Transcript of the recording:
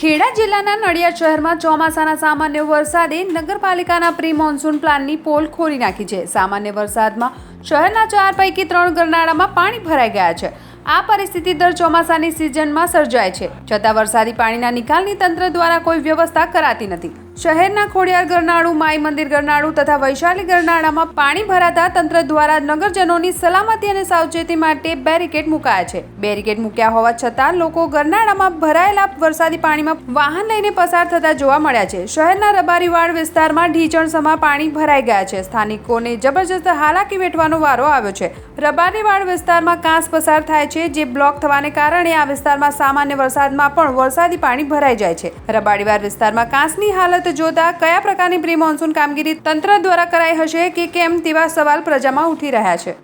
ખેડા જિલ્લાના નડિયાદ શહેરમાં ચોમાસાના સામાન્ય વરસાદે નગરપાલિકાના પ્રી મોન્સૂન પ્લાનની પોલ ખોલી નાખી છે. સામાન્ય વરસાદમાં શહેરના ચાર પૈકી ત્રણ ગરનાળામાં પાણી ભરાઈ ગયા છે. આ પરિસ્થિતિ દર ચોમાસાની સિઝનમાં સર્જાય છે. છતાં વરસાદી પાણીના નિકાલની તંત્ર દ્વારા કોઈ વ્યવસ્થા કરાતી નથી. શહેરના ખોડિયાર ગરનાળું, માઈ મંદિર ગરનાળું તથા વૈશાલી ગરનાળામાં પાણી ભરાતા તંત્ર દ્વારા નગરજનોની સલામતી અને સાવચેતી માટે બેરિકેડ મુકાયા છે. બેરિકેડ મૂક્યા હોવા છતાં લોકો ગરનાળામાં ભરાયેલા વરસાદી પાણીમાં વાહન લઈને પસાર થતા જોવા મળ્યા છે. શહેરના રબારીવાડ વિસ્તારમાં ઢીચણસમાં પાણી ભરાઈ ગયા છે. સ્થાનિકોને જબરજસ્ત હાલાકી વેઠવાનો વારો આવ્યો છે. રબારીવાડ વિસ્તારમાં કાંસ પસાર થાય છે, જે બ્લોક થવાને કારણે આ વિસ્તારમાં સામાન્ય વરસાદમાં પણ વરસાદી પાણી ભરાઈ જાય છે. રબારીવાડ વિસ્તારમાં કાંસની હાલત જોતા કયા પ્રકારની પ્રી મોન્સૂન કામગીરી તંત્ર દ્વારા કરાઈ હશે કે કેમ તેવા સવાલ પ્રજામાં ઉઠી રહ્યા છે?